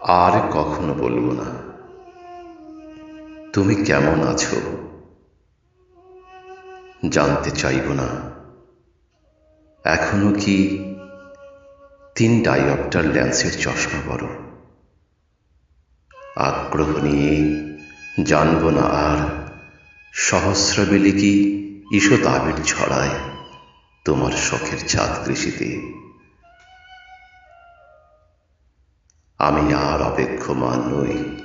আর কখনো বলব না। তুমি কেমন আছো? জানতে চাইব না। এখনও কি তিন ডাইঅপ্টার ল্যান্সের চশমা বড় আগ্রহ নিয়ে জানব না আর সহস্রবেলি কি ঈষৎ আবির ছড়ায় তোমার শখের ছাদ কৃষিতে? আমি আর অপেক্ষমান নই।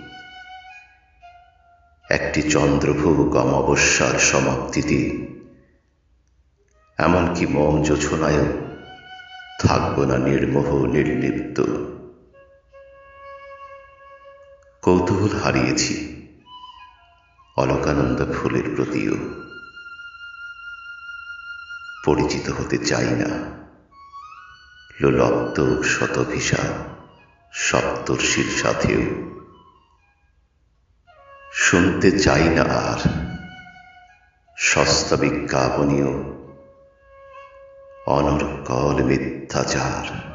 একটি চন্দ্রভোগ অমাবস্যার সমাপ্তিতে, এমনকি মম জোছনায়ও থাকব না নির্মোহ নির্লিপ্ত। কৌতূহল হারিয়েছি অলকানন্দ ফুলের প্রতিও। পরিচিত হতে চাই না লোলপ্ত শতভিসা। সপ্তর্ষির সাথেও। শুনতে চাই না আর। সস্তা বিজ্ঞাপনীয়। অনর্কল মিথ্যাচার।